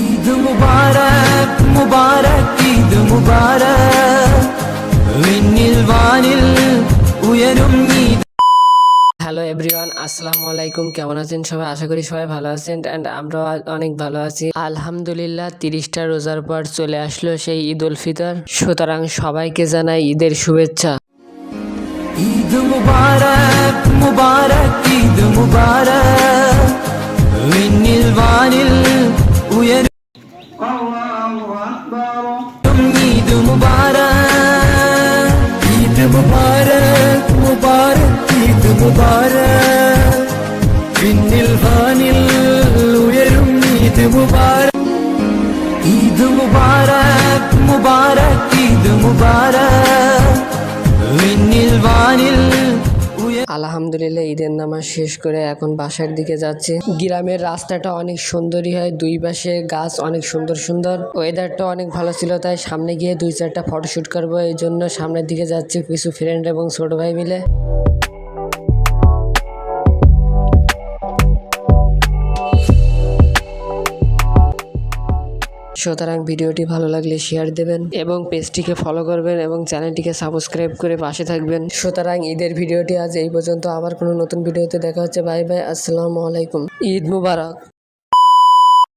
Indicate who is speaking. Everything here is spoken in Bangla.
Speaker 1: ঈদ മുബാരക് മുബാരക് ഈദ് മുബാരക് വിണ്ണിൽ വാനിൽ ഉയരും ഈദ്
Speaker 2: হ্যালো এভরিওয়ান আসসালামু আলাইকুম কেমন আছেন সবাই আশা করি সবাই ভালো আছেন অ্যান্ড আমরাও আ- অনেক ভালো আছি আলহামদুলিল্লাহ তিরিশটা রোজার পর চলে আসলো সেই ঈদ উল ফিতর সুতরাং সবাইকে জানাই ঈদের শুভেচ্ছা
Speaker 1: ঈদ മുബാരക് മുബാരക് मुबारक ईद मुबारक मुबारक ईद मुबारक விண்ணில் வானில் உயரும் ஈது முபாரக் ஈது முபாரக்.
Speaker 2: আলহামদুলিল্লাহ, ঈদের নামাজ শেষ করে এখন বাসার দিকে যাচ্ছি। গ্রামের রাস্তাটা অনেক সুন্দরই হয়, দুই পাশে গাছ অনেক সুন্দর সুন্দর। ওয়েদারটা অনেক ভালো ছিল, তাই সামনে গিয়ে দুই চারটা ফটো শ্যুট করব, এই জন্য সামনের দিকে যাচ্ছি কিছু ফ্রেন্ড এবং ছোট ভাই মিলে। সুতরাং ভিডিওটি ভালো লাগলে শেয়ার দেবেন এবং পেজটিকে ফলো করবেন এবং চ্যানেলটিকে সাবস্ক্রাইব করে পাশে থাকবেন। সুতরাং ঈদের ভিডিওটি আজ এই পর্যন্ত। আবার কোনো নতুন ভিডিওতে দেখা হচ্ছে। বাই বাই আসসালামু আলাইকুম। ঈদ মুবারক।